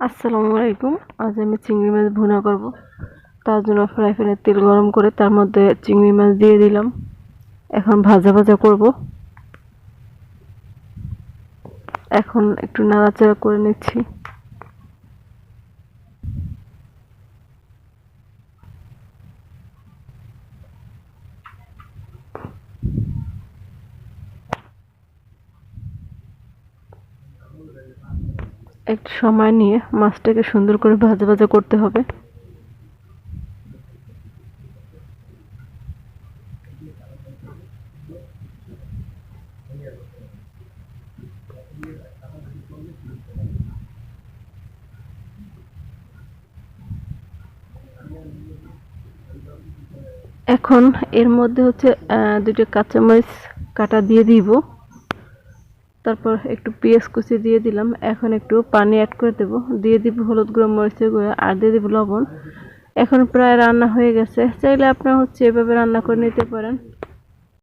আসসালামু আলাইকুম। আজ আমি চিংড়ি মাছ ভুনা করব। তার জন্য ফ্রাই প্যানে তেল গরম করে তার মধ্যে চিংড়ি মাছ দিয়ে দিলাম। এখন ভাজা ভাজা করব। এখন একটু নাড়াচাড়া করে নিচ্ছি। একটু সময় নিয়ে মাছটাকে সুন্দর করে ভাজা ভাজা করতে হবে। এখন এর মধ্যে হচ্ছে দুটো কাঁচামরিচ কাটা দিয়ে দিব। তারপর একটু পেঁয়াজ কুচি দিয়ে দিলাম। এখন একটু পানি অ্যাড করে দেব। দিয়ে দিব হলুদ গুঁড়ো মরিচের গুঁড়ো, আর দিয়ে দিব লবণ। এখন প্রায় রান্না হয়ে গেছে। চাইলে আপনারা হচ্ছে এভাবে রান্না করে নিতে পারেন।